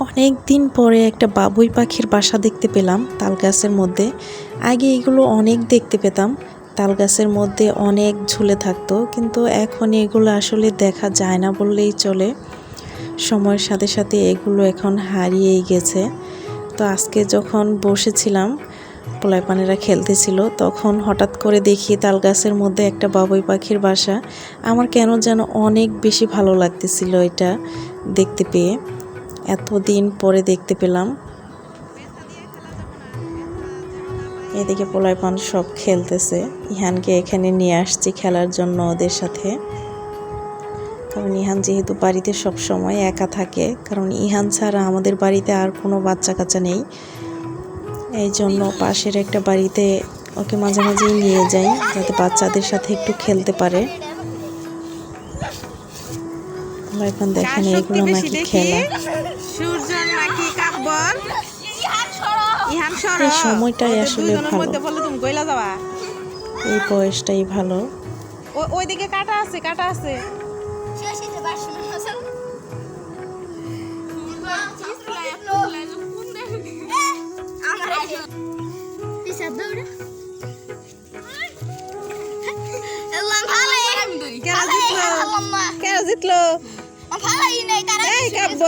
অনেক দিন পরে একটা বাবুই পাখির বাসা দেখতে পেলাম তাল গাছের মধ্যে। আগে এগুলো অনেক দেখতে পেতাম তাল গাছের মধ্যে অনেক ঝুলে থাকতো, কিন্তু এখন এগুলো আসলে দেখা যায় না বললেই চলে। সময়ের সাথে সাথে এগুলো এখন হারিয়েই গেছে। তো আজকে যখন বসেছিলাম পোলাই পানেরা খেলতেছিল, তখন হঠাৎ করে দেখি তাল গাছের মধ্যে একটা বাবুই পাখির বাসা। আমার কেন যেন অনেক বেশি ভালো লাগতেছিল এটা দেখতে পেয়ে। এতদিন পরে দেখতে পেলাম। এদিকে পোলাই পান সব খেলতেছে। ইহানকে এখানে নিয়ে আসছি খেলার জন্য ওদের সাথে। কারণ ইহান যেহেতু বাড়িতে সব সময় একা থাকে, কারণ ইহান ছাড়া আমাদের বাড়িতে আর কোনো বাচ্চা কাচ্চা নেই। এই জন্য পাশের একটা বাড়িতে ওকে মাঝে মাঝেই নিয়ে যাই, যাতে বাচ্চাদের সাথে একটু খেলতে পারে। এখন দেখেন এগুলো নাকি খেলা। সূর্য নাকি কাকবর? ইহান সর এই সময়টাই আসলে ভালো। মধ্যে বললে তুমি কইলা যাবা। এই বয়সটাই ভালো। ওইদিকে কাটা আছে কাটা আছে। কেন জিতলো? কেন তারা এই কাব্য